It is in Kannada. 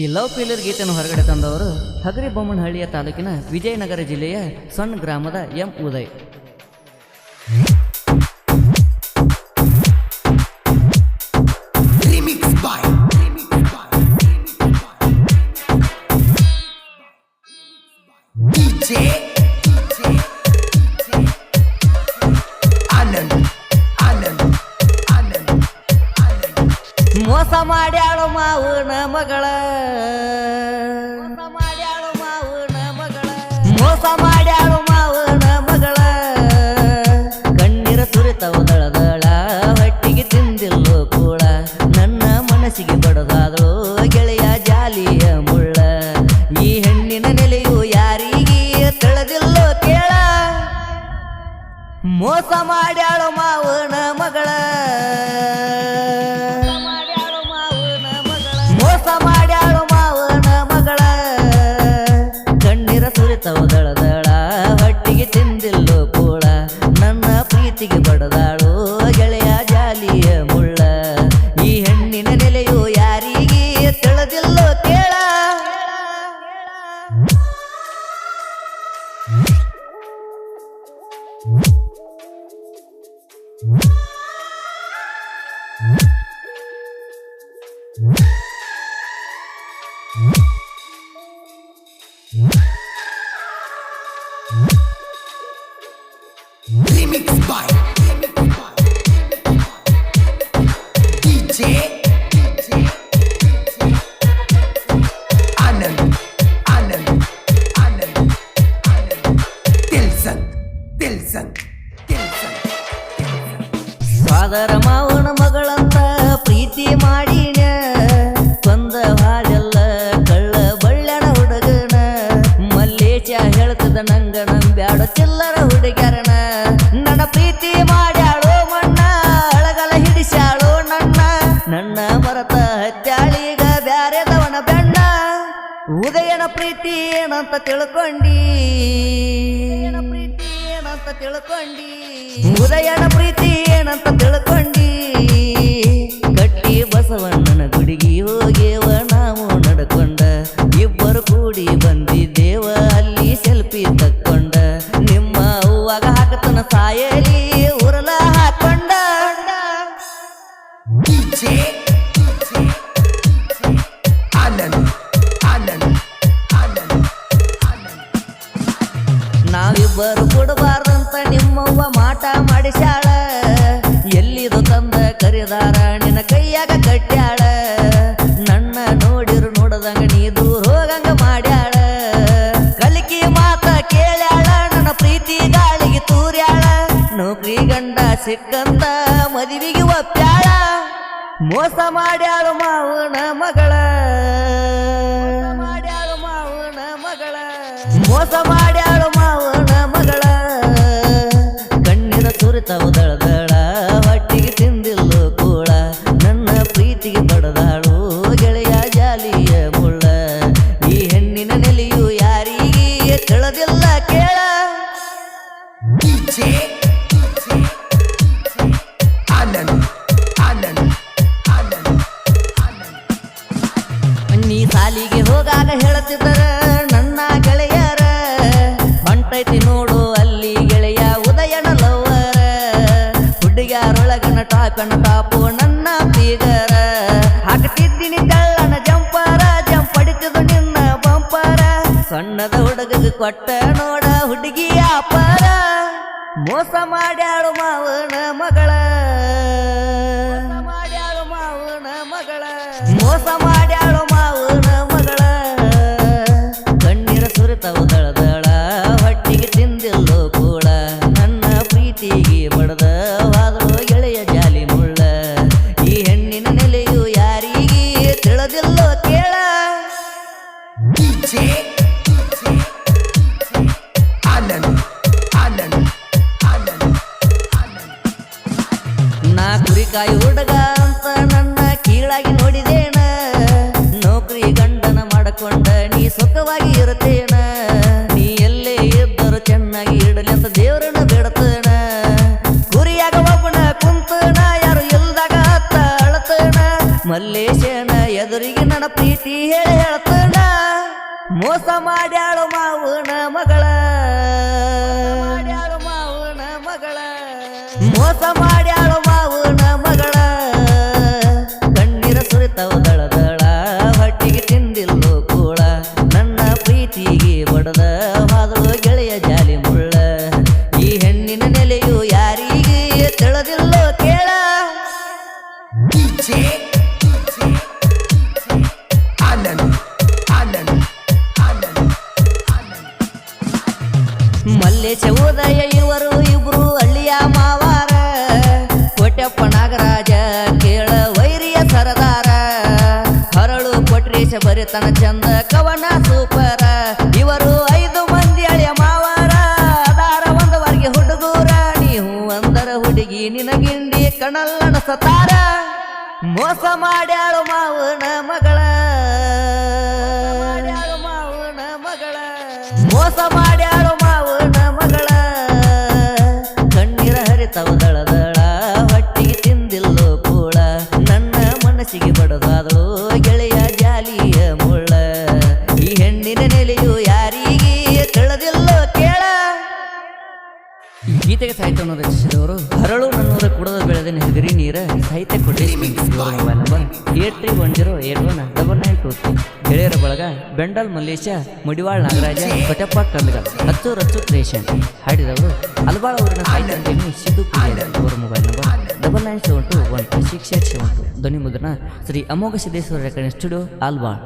ಈ ಲವ್ ಫೀಲರ್ ಗೀತೆಯನ್ನು ಹೊರಗಡೆ ತಂದವರು ಹಗರಿ ಬೊಮ್ಮನಹಳ್ಳಿಯ ತಾಲೂಕಿನ ವಿಜಯನಗರ ಜಿಲ್ಲೆಯ ಸಣ್ಣ ಗ್ರಾಮದ ಎಂ ಉದಯ್. ಮಾಡ್ಯಾಳು ಮಾವನ ಮಗಳ ಮಾಡ್ಯಾಳು ಮಾವನ ಮಗಳ. ಮೋಸ ಮಾಡ್ಯಾಳು ಮಾವನ ಮಗಳ. ಕಣ್ಣೀರ ಸುರಿತವದಳದಳ ಹೊಟ್ಟಿಗೆ ತಿಂದಿಲ್ಲ ಕೂಡ ನನ್ನ ಮನಸ್ಸಿಗೆ ಬಡದಾದಳು ಗೆಳೆಯ ಜಾಲಿಯ ಮುಳ್ಳ. ಈ ಹೆಣ್ಣಿನ ನೆಲೆಯು ಯಾರಿಗೆ ತಳೆದಿಲ್ಲ ಕೇಳ. ಮೋಸ ಮಾಡ್ಯಾಳು ಮಾವನ ಮಗಳ. Remix by Remix by DJ DJ Anand Anand Anand Anand Dilsan Dilsan Dilsan ಫಾದರ ಮಾವನ ಮಗಳಂತ ಪ್ರೀತಿ ಮಾಡಿನ ಕೊಂದ ಹಾಡೆಲ್ಲ ಕಳ್ಳ ಬಳ್ಳಣ ಹುಡುಗನ. ಮಲ್ಲೇಶ ಹೇಳ್ತದ ನಂಗ ನಂಬ್ಯಾಡ ಚಿಲ್ಲರ ಹುಡುಗ್ಯಾರನ. ನನ್ನ ಪ್ರೀತಿ ಮಾಡ್ಯಾಳೋ ಮಣ್ಣ, ಅಳಗಲ ಹಿಡಿಸ್ಯಾಳೋ ನನ್ನ. ನನ್ನ ಮರತ ಹತ್ಯಾಳೀಗ ಬ್ಯಾರೆದವನ ಬೆಣ್ಣ. ಉದಯನ ಪ್ರೀತಿ ಏನಂತ ತಿಳ್ಕೊಂಡಿ. ಪ್ರೀತಿ ಏನಂತ ತಿಳ್ಕೊಂಡಿ. ಉದಯನ ಪ್ರೀತಿ ಏನಂತ ತಿಳ್ಕೊಂಡಿ. ಬಸವಣ್ಣನ ಗುಡಿಗೆ ಹೋಗೇವ ನಾವು ನಡ್ಕೊಂಡ ನಿನ್ನ ಕೈಯಾಗ ಕಟ್ಟ್ಯಾಳ ನನ್ನ ನೋಡಿರು ನೋಡದಂಗ ನೀ ದೂರ ಹೋಗಂಗ ಮಾಡ್ಯಾಳ. ಕಲಿಕೆ ಮಾತ ಕೇಳ್ಯಾಳ, ನನ್ನ ಪ್ರೀತಿ ಗಾಳಿಗೆ ತೂರ್ಯಾಳ. ನೌಕರಿ ಗಂಡ ಸಿಕ್ಕಂತ ಮದುವೆಗೆ ಒಪ್ಪ್ಯಾಳ. ಮೋಸ ಮಾಡ್ಯಾಳು ಮಾವನ ಮಗಳ. ಮಾಡ್ಯಾಳು ಮಾವನ ಮಗಳ ಮೋಸ ಮಾಡ್ಯಾಳು ಮಾವನ ಮಗಳ. ಕಣ್ಣಿನ ಸುರಿತವದಳದಳ ಟಾಪನ ನನ್ನ ಬೀಗರ. ಹಾಕ್ತಿದ್ದೀನಿ ಕಳ್ಳನ ಜಂಪಾರ ಜಂಪ್ ಹೊಡಿತಿದ್ದು ನಿನ್ನ ಬಂಪರ. ಸಣ್ಣದ ಹುಡುಗಗೆ ಕೊಟ್ಟ ನೋಡ ಹುಡುಗಿ ಅಪಾರ. ಮೋಸ ಮಾಡ್ಯಾಳು ಮಾವನ ಮಗಳ. ಮಾಡ್ಯಾಳು ಮಾವನ ಮಗಳ. ಮೋಸ ಮಾಡ್ಯಾಳು ನಾ ಕುರಿಕಾಯಿ ಹುಡುಗ ಅಂತ ನನ್ನ ಕೀಳಾಗಿ ನೋಡಿದೇನ. ನೌಕರಿ ಗಂಡನ ಮಾಡಕೊಂಡ ನೀ ಸುಖವಾಗಿ ಇರುತ್ತೇನ. ನೀ ಎಲ್ಲೇ ಇದ್ದರು ಚೆನ್ನಾಗಿ ಇಡಲಿ ಅಂತ ದೇವರನ್ನ ಬೇಡತೇನ ಕುರಿಯಾಗ ಒಬ್ಬನ ಕುಂತನ ಯಾರು ಇಲ್ದಾಗ ಅತ್ತ ಅಳತನ ಮಲ್ಲೇಶನ ಎದುರು ಎದುರಿಗೆ ನನ್ನ ಪ್ರೀತಿ ಹೇಳಿ ಹೇಳ್ತಾನ ಮೋಸ ಮಾಡ್ಯಾಳು ಮಾವನ ಮಗಳ. ಮಾಡ್ಯಾಳು ಮಾವನ ಮಗಳ. ಮೋಸ ಮಾಡ್ಯಾಳು ಉದಯ ಇವರು ಇಬ್ರು ಹಳ್ಳಿಯ ಮಾವಾರ. ಕೋಟ್ಯಪ್ಪ ನಾಗರಾಜ ಕೇಳ ವೈರಿಯ ಸರದಾರ. ಹರಳು ಕೊಟ್ರೀಶ ಬರಿತನ ಚಂದ ಕವನ ಸೂಪರ. ಇವರು ಐದು ಮಂದಿ ಹಳೆಯ ಮಾವಾರ. ಅದಾರ ಒಂದವರೆಗೆ ಹುಡುಗೂರ. ನೀವು ಅಂದರ ಹುಡುಗಿ ನಿನಗಿಂಡಿ ಕಣಲ್ಲಣ ಸತಾರ. ಮೋಸ ಮಾಡ್ಯಾಳು ಮಾವನ ಮಗಳ. ಮಾವನ ಮಗಳ. ಮೋಸ ಮಾಡ್ಯಾಳು ಗೀತೆಗೆ ಸಾಹಿತ್ಯವನ್ನು ರಚಿಸಿದವರು, ಹರಳು ಅನ್ನೋದ ಕುಡದ ಬೆಳೆದ ಹೆದರಿ ನೀರ, ಸಾಹಿತ್ಯ ಕೊಟ್ಟಿರಿ mobile number eight three one zero eight one double nine two three. ಗೆಳೆಯರ ಬಳಗ, ಬೆಂಡಲ್ ಮಲ್ಲೇಶ, ಮುಡಿವಾಳ್ ನಾಗರಾಜ ಕೊಟಪ್ಪ ಕಂದಗ ಹಚ್ಚು ರಚ್ಚು ಕ್ರಿಯೇಷನ್ ಹಾಡಿದವರು ಅಲ್ಬಾಳ್ ಊರಿನ ಸಾಹಿತ್ಯ ಸಿದ್ದು ಅವರ mobile number double nine seven two one. Six eight seven two ಧ್ವನಿ ಮುದ್ರಣ ಶ್ರೀ ಅಮೋಘ ಸಿದ್ದೇಶ್ವರ ರೆಕಾರ್ಡಿಂಗ್ ಸ್ಟುಡಿಯೋ ಆಲ್ಬಾಳ್